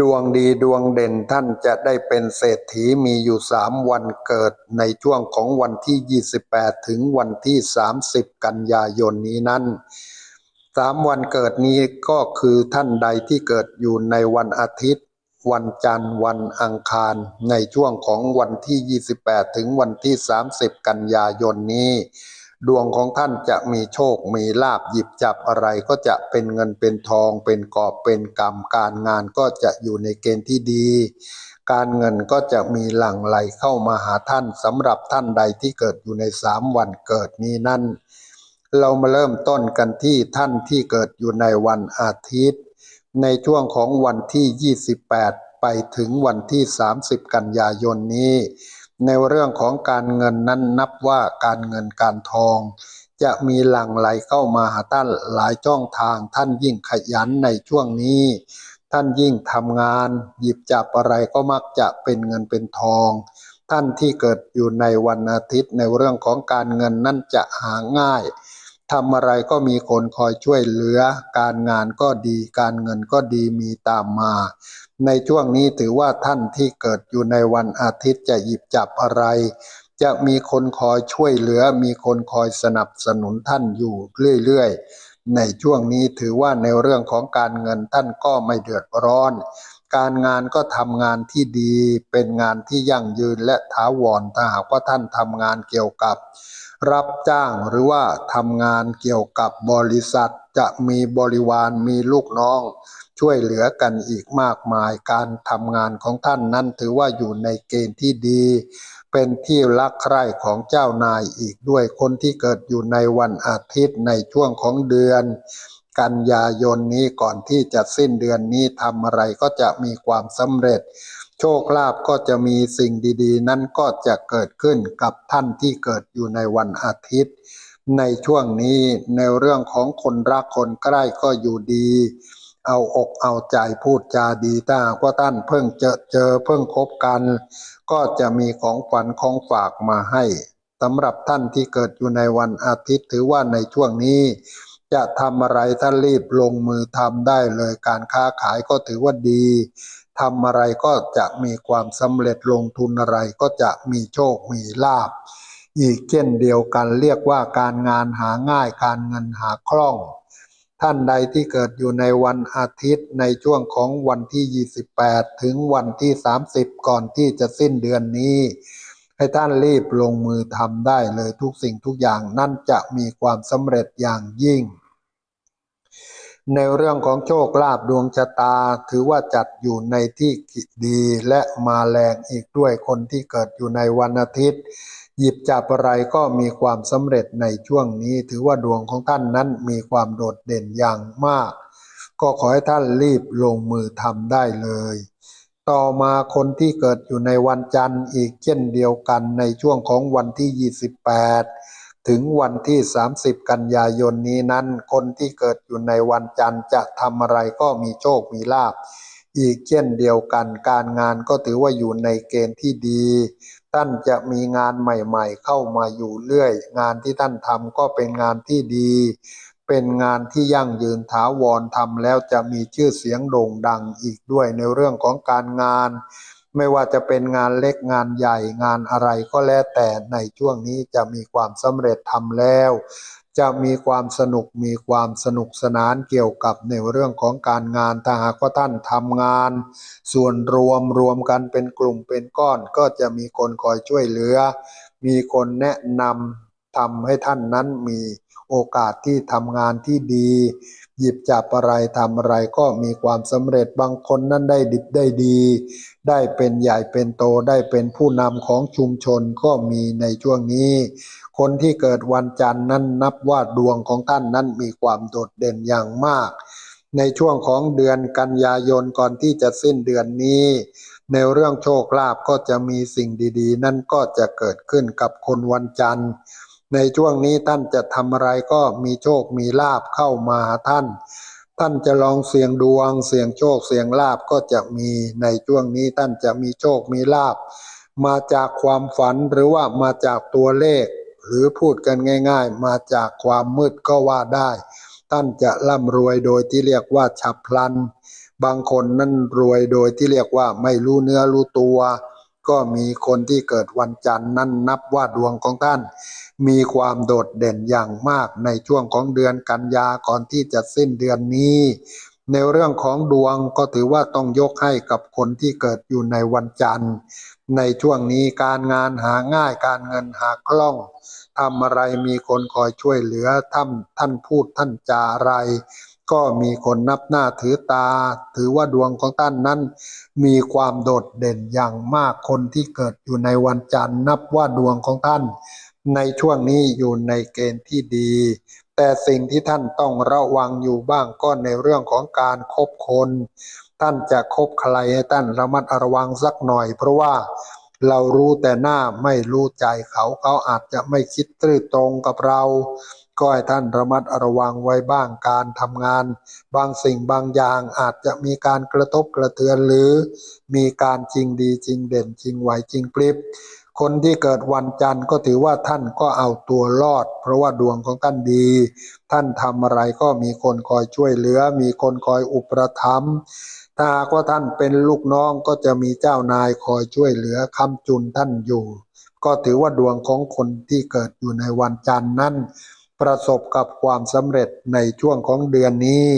ดวงดีดวงเด่นท่านจะได้เป็นเศรษฐีมีอยู่สามวันเกิดในช่วงของวันที่ 28 ถึงวันที่ 30 กันยายนนี้นั้นสามวันเกิดนี้ก็คือท่านใดที่เกิดอยู่ในวันอาทิตย์ วันจันทร์วันอังคาร ในช่วงของวันที่ 28 ถึงวันที่ 30 กันยายนนี้ ดวงของท่านจะมีโชค มีลาบหยิบจับอะไรก็จะเป็นเงินเป็นทอง เป็นกอบเป็นกรรม การงานก็จะอยู่ในเกณฑ์ที่ดี การเงินก็จะมีหลั่งไหลเข้ามาหาท่านสำหรับท่านใดที่เกิดอยู่ในสามวันเกิดนี้นั่น เรามาเริ่มต้นกันที่ท่านที่เกิดอยู่ในวันอาทิตย์ ในช่วงของวันที่ 28 ไปถึงวันที่ 30 กันยายนนี้ ในเรื่องของการเงินนั้นนับว่าการเงินการทอง จะมีหลั่งไหลเข้ามาหาท่านหลายช่องทางท่านยิ่งขยันในช่วงนี้ ท่านยิ่งทำงาน หยิบจับอะไรก็มักจะเป็นเงินเป็นทอง ท่านที่เกิดอยู่ในวันอาทิตย์ในเรื่องของการเงินนั่นจะหาง่าย ทำอะไรก็มีคนคอยช่วยเหลือ การงานก็ดี การเงินก็ดีมีตามมา ในช่วงนี้ถือว่าท่านที่เกิดอยู่ในวันอาทิตย์จะหยิบจับอะไร จะมีคนคอยช่วยเหลือ มีคนคอยสนับสนุนท่านอยู่เรื่อยๆ ในช่วงนี้ถือว่าในเรื่องของการเงินท่านก็ไม่เดือดร้อน การงานก็ทำงานที่ดี เป็นงานที่ยั่งยืนและถาวรถ้าหากว่าท่านทำงานเกี่ยวกับ รับจ้างหรือว่าทำงานเกี่ยวกับบริษัท จะมีบริวารมีลูกน้อง ช่วยเหลือกันอีกมากมายการทำงานของท่านนั้นถือว่าอยู่ในเกณฑ์ที่ดี เป็นที่รักใคร่ของเจ้านายอีกด้วยคนที่เกิดอยู่ในวันอาทิตย์ในช่วงของเดือน กันยายนนี้ก่อนที่จะสิ้นเดือนนี้ทำอะไรก็จะมีความสำเร็จ โชคลาภก็จะมีสิ่งดีๆ นั้นก็จะเกิดขึ้นกับท่านที่เกิดอยู่ในวันอาทิตย์ ในช่วงนี้ในเรื่องของคนรักคนใกล้ก็อยู่ดี เอาอกเอาใจพูดจาดีถ้าว่าท่านเพิ่งเจอเจอเพิ่งคบกัน ก็จะมีของฝันของฝากมาให้สำหรับท่านที่เกิดอยู่ในวันอาทิตย์ถือว่าในช่วงนี้ จะทำอะไรท่านรีบลงมือทำได้เลยการค้าขายก็ถือว่าดีทำอะไรก็จะมีความสำเร็จลงทุนอะไรก็จะมีโชคมีลาบ อีกเช่นเดียวกันเรียกว่าการงานหาง่ายการเงินหาคล่อง ท่านใดที่เกิดอยู่ในวันอาทิตย์ในช่วงของวันที่ 28 ถึงวันที่ 30 ก่อนที่จะสิ้นเดือนนี้ให้ท่านรีบลงมือทำได้เลยทุกสิ่งทุกอย่างนั่นจะมีความสำเร็จอย่างยิ่ง ในเรื่องของโชคลาภดวงชะตา ถือว่าจัดอยู่ในที่ดีและมาแรงอีกด้วยคนที่เกิดอยู่ในวันอาทิตย์ หยิบจับอะไรก็มีความสำเร็จในช่วงนี้ ถือว่าดวงของท่านนั้นมีความโดดเด่นอย่างมาก ก็ขอให้ท่านรีบลงมือทำได้เลย ต่อมาคนที่เกิดอยู่ในวันจันทร์อีกเช่นเดียวกันในช่วงของวันที่ 28 ถึงวันที่ 30 กันยายนนี้นั้น คนที่เกิดอยู่ในวันจันทร์จะทำอะไรก็มีโชคมีลาภอีกเช่นเดียวกันการงานก็ถือว่าอยู่ในเกณฑ์ที่ดี ท่านจะมีงานใหม่ๆ เข้ามาอยู่เรื่อย งานที่ท่านทำก็เป็นงานที่ดี เป็นงานที่ยั่งยืนถาวรทำแล้วจะมีชื่อเสียงโด่งดังอีกด้วยในเรื่องของการงาน ไม่ว่าจะเป็นงานเล็กงานใหญ่งานอะไรก็แล้วแต่ในช่วงนี้จะมีความสำเร็จทำแล้ว จะมีความสนุกมีความสนุกสนานเกี่ยวกับในเรื่องของการงานถ้าหากว่าท่านทำงาน ส่วนรวมรวมกันเป็นกลุ่มเป็นก้อนก็จะมีคนคอยช่วยเหลือ มีคนแนะนำทำให้ท่านนั้นมีโอกาสที่ทำงานที่ดี หยิบจับอะไรทำอะไรก็มีความสำเร็จบางคนนั้นได้ดิบได้ดี ได้เป็นใหญ่เป็นโตได้เป็นผู้นำของชุมชนก็มีในช่วงนี้ คนที่เกิดวันจันทร์นั้นนับว่าดวงของท่านนั้นมีความโดดเด่นอย่างมาก ในช่วงของเดือนกันยายนก่อนที่จะสิ้นเดือนนี้ ในเรื่องโชคลาภก็จะมีสิ่งดี ๆ นั่นก็จะเกิดขึ้นกับคนวันจันทร์ ในช่วงนี้ท่านจะทำอะไรก็มีโชคมีลาบเข้ามาท่าน ท่านจะลองเสี่ยงดวง เสี่ยงโชคเสี่ยงลาบก็จะมีในช่วงนี้ท่านจะมีโชคมีลาบ มาจากความฝันหรือว่ามาจากตัวเลข หรือพูดกันง่าย ๆ มาจากความมืดก็ว่าได้ ท่านจะร่ำรวยโดยที่เรียกว่าฉับพลัน บางคนนั่นรวยโดยที่เรียกว่าไม่รู้เนื้อรู้ตัว ก็มีคนที่เกิดวันจันทร์นั่นนับว่าดวงของท่าน มีความโดดเด่นอย่างมากในช่วงของเดือนกันยาก่อนที่จะสิ้นเดือนนี้ ในเรื่องของดวงก็ถือว่าต้องยกให้กับคนที่เกิดอยู่ในวันจันทร์ ในช่วงนี้การงานหาง่ายการเงินหาคล่องทำอะไรมีคนคอยช่วยเหลือท่านท่านพูดท่านจาอะไร ก็มีคนนับหน้าถือตา ถือว่าดวงของท่านนั้น มีความโดดเด่นอย่างมากคนที่เกิดอยู่ในวันจันทร์ นับว่าดวงของท่าน ในช่วงนี้อยู่ในเกณฑ์ที่ดี แต่สิ่งที่ท่านต้องระวังอยู่บ้างก็ในเรื่องของการคบคน ท่านจะคบใครให้ท่านระมัดระวังสักหน่อย เพราะว่าเรารู้แต่หน้าไม่รู้ใจเขาเขาอาจจะไม่คิดตื้อตรงกับเรา ก็ให้ท่านระมัดระวังไว้บ้างการทำงาน บางสิ่งบางอย่างอาจจะมีการกระทบกระเทือนหรือ มีการจริงดีจริงเด่นจริงไหวจริงปลิบ คนที่เกิดวันจันทร์ก็ถือว่าท่านก็เอาตัวรอด เพราะว่าดวงของท่านดี ท่านทำอะไรก็มีคนคอยช่วยเหลือ มีคนคอยอุปถัมภ์ถ้าหากว่าท่านเป็นลูกน้องก็จะมีเจ้านายคอยช่วยเหลือคำจุนท่านอยู่ ก็ถือว่าดวงของคนที่เกิดอยู่ในวันจันทร์นั้นประสบกับความสำเร็จในช่วงของเดือนนี้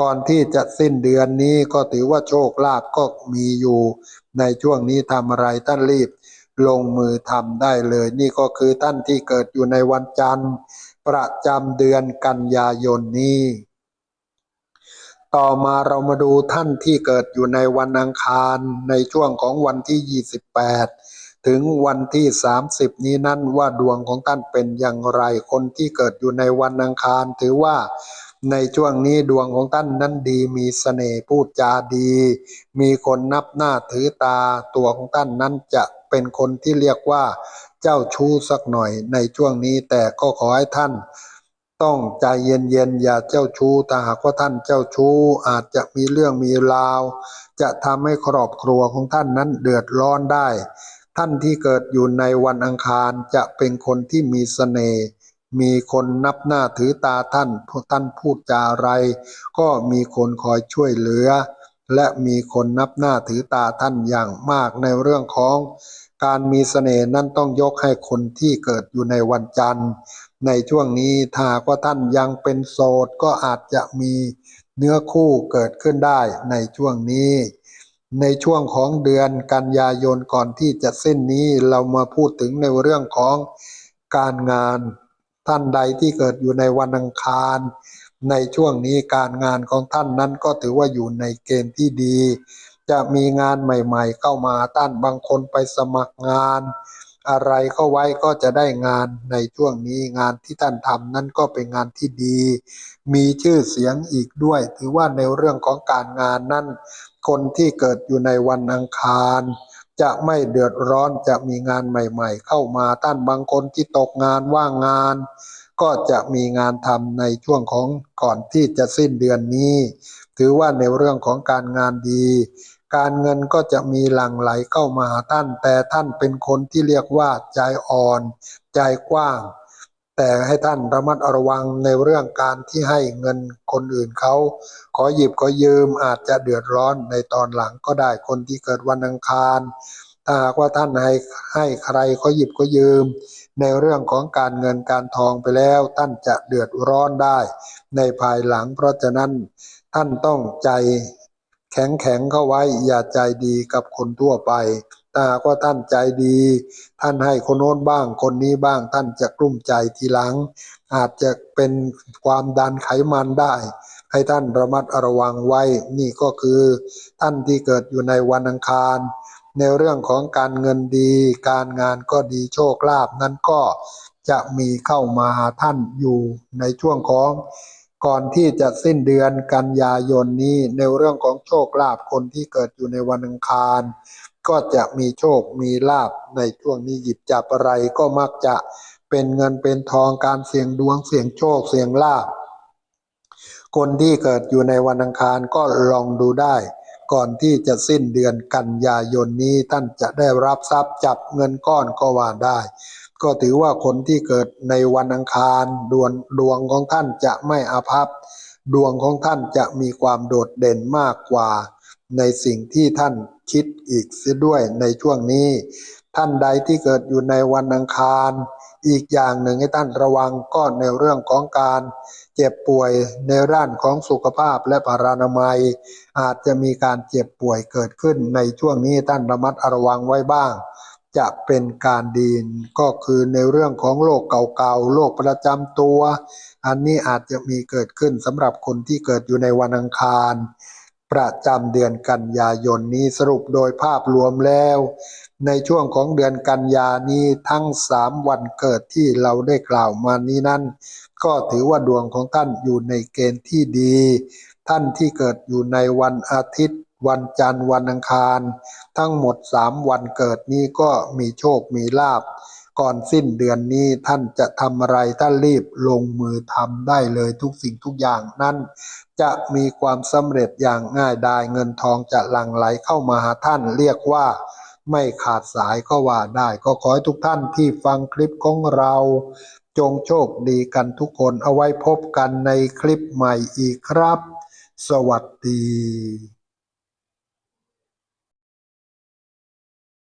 ก่อนที่จะสิ้นเดือนนี้ก็ถือว่าโชคลาภก็มีอยู่ ในช่วงนี้ทำอะไรท่านรีบ ลงมือทำได้เลย นี่ก็คือท่านที่เกิดอยู่ในวันจันทร์ ประจำเดือนกันยายนนี้ ต่อมาเรามาดูท่านที่เกิดอยู่ในวันอังคารในช่วงของวันที่ 28 ถึงวันที่ 30 นี้นั่นว่าดวงของท่านเป็นอย่างไรคนที่เกิดอยู่ในวันอังคาร ถือว่าในช่วงนี้ดวงของท่านนั้นดีมีเสน่ห์พูดจาดี มีคนนับหน้าถือตาตัวของท่านนั้นจะ เป็นคนที่เรียกว่าเจ้าชู้สักหน่อยในช่วงนี้ แต่ก็ขอให้ท่าน ต้องใจเย็นๆอย่าเจ้าชู้ถ้าหากว่าท่านเจ้าชู้อาจจะมีเรื่องมีราว จะทำให้ครอบครัวของท่านนั้นเดือดร้อนได้ ท่านที่เกิดอยู่ในวันอังคารจะเป็นคนที่มีเสน่ห์มีคนนับหน้าถือตาท่านพวกท่านพูดจาอะไร ก็มีคนคอยช่วยเหลือ และมีคนนับหน้าถือตาท่านอย่างมากในเรื่องของ การมีเสน่ห์นั้นต้องยกให้คนที่เกิดอยู่ในวันจันทร์ ในช่วงนี้ถ้าว่าท่านยังเป็นโสดก็อาจจะมีเนื้อคู่เกิดขึ้นได้ในช่วงนี้ ในช่วงของเดือนกันยายนก่อนที่จะสิ้นนี้เรามาพูดถึงในเรื่องของการงาน ท่านใดที่เกิดอยู่ในวันอังคาร ในช่วงนี้การงานของท่านนั้นก็ถือว่าอยู่ในเกณฑ์ที่ดี จะมีงานใหม่ๆ เข้ามาท่านบางคนไปสมัครงาน อะไรเข้าไว้ก็จะได้งานในช่วงนี้งานที่ท่านทำนั้นก็เป็นงานที่ดี มีชื่อเสียงอีกด้วย ถือว่าในเรื่องของการงานนั้นคนที่เกิดอยู่ในวันอังคารจะไม่เดือดร้อนจะมีงานใหม่ ๆ เข้ามาท่านบางคนที่ตกงานว่างงาน ก็จะมีงานทำในช่วงของก่อนที่จะสิ้นเดือนนี้ ถือว่าในเรื่องของการงานดี การเงินก็จะมีหลั่งไหลเข้ามาหาท่าน แต่ท่านเป็นคนที่เรียกว่าใจอ่อน ใจกว้าง แต่ให้ท่านระมัดระวังในเรื่องการที่ให้เงินคนอื่นเขา ขอหยิบขอยืมอาจจะเดือดร้อนในตอนหลังก็ได้คนที่เกิดวันอังคารถ้าหากว่าท่านให้ให้ใครขอหยิบขอยืม ในเรื่องของการเงินการทองไปแล้ว ท่านจะเดือดร้อนได้ ในภายหลังเพราะฉะนั้น ท่านต้องใจแข็งแข็งเข้าไว้ อย่าใจดีกับคนทั่วไปถ้าหากว่าท่านใจดี ท่านให้คนโน้นบ้าง คนนี้บ้าง ท่านจะกลุ้มใจทีหลัง อาจจะเป็นความดันไขมันได้ ให้ท่านระมัดระวังไว้ นี่ก็คือ ท่านที่เกิดอยู่ในวันอังคาร ในเรื่องของการเงินดี การงานก็ดีโชคลาภนั้นก็จะมีเข้ามาหาท่านอยู่ในช่วงของ ก่อนที่จะสิ้นเดือนกันยายนนี้ในเรื่องของโชคลาภคนที่เกิดอยู่ในวันอังคาร ก็จะมีโชคมีลาภในช่วงนี้หยิบจับอะไรก็มักจะเป็นเงินเป็นทองการเสี่ยงดวงเสี่ยงโชคเสี่ยงลาภคนที่เกิดอยู่ในวันอังคารก็ลองดูได้ ก่อนที่จะสิ้นเดือนกันยายนนี้ท่านจะได้รับทรัพย์จับเงินก้อนก็ว่าได้ ก็ถือว่าคนที่เกิดในวันอังคารดวงดวงของท่านจะไม่อาภัพ ดวงของท่านจะมีความโดดเด่นมากกว่า ในสิ่งที่ท่านคิดอีกเสียด้วยในช่วงนี้ ท่านใดที่เกิดอยู่ในวันอังคาร อีกอย่างหนึ่งให้ท่านระวังก็ในเรื่องของการ เจ็บป่วยในร่านของสุขภาพและปรานามัย อาจจะมีการเจ็บป่วยเกิดขึ้นในช่วงนี้ท่านระมัดระวังไว้บ้าง จะเป็นการดีนก็คือในเรื่องของโรคเก่าๆโรคประจำตัว อันนี้อาจจะมีเกิดขึ้นสำหรับคนที่เกิดอยู่ในวันอังคาร ประจำเดือนกันยายนนี้สรุปโดยภาพรวมแล้ว ในช่วงของเดือนกันยานี้ทั้งสามวันเกิดที่เราได้กล่าวมานี้นั้น ก็ถือว่าดวงของท่านอยู่ในเกณฑ์ที่ดี ท่านที่เกิดอยู่ในวันอาทิตย์ วันจันทร์วันอังคาร ทั้งหมดสามวันเกิดนี้ก็มีโชคมีลาบ ก่อนสิ้นเดือนนี้ท่านจะทำอะไรท่านรีบลงมือทำได้เลยทุกสิ่งทุกอย่างนั้น จะมีความสำเร็จอย่างง่ายดายเงินทองจะหลั่งไหลเข้ามาหาท่านเรียกว่าไม่ขาดสายก็ว่าได้ ก็ขอให้ทุกท่านที่ฟังคลิปของเรา จงโชคดีกันทุกคนเอาไว้พบกันในคลิปใหม่อีกครับ สวัสดี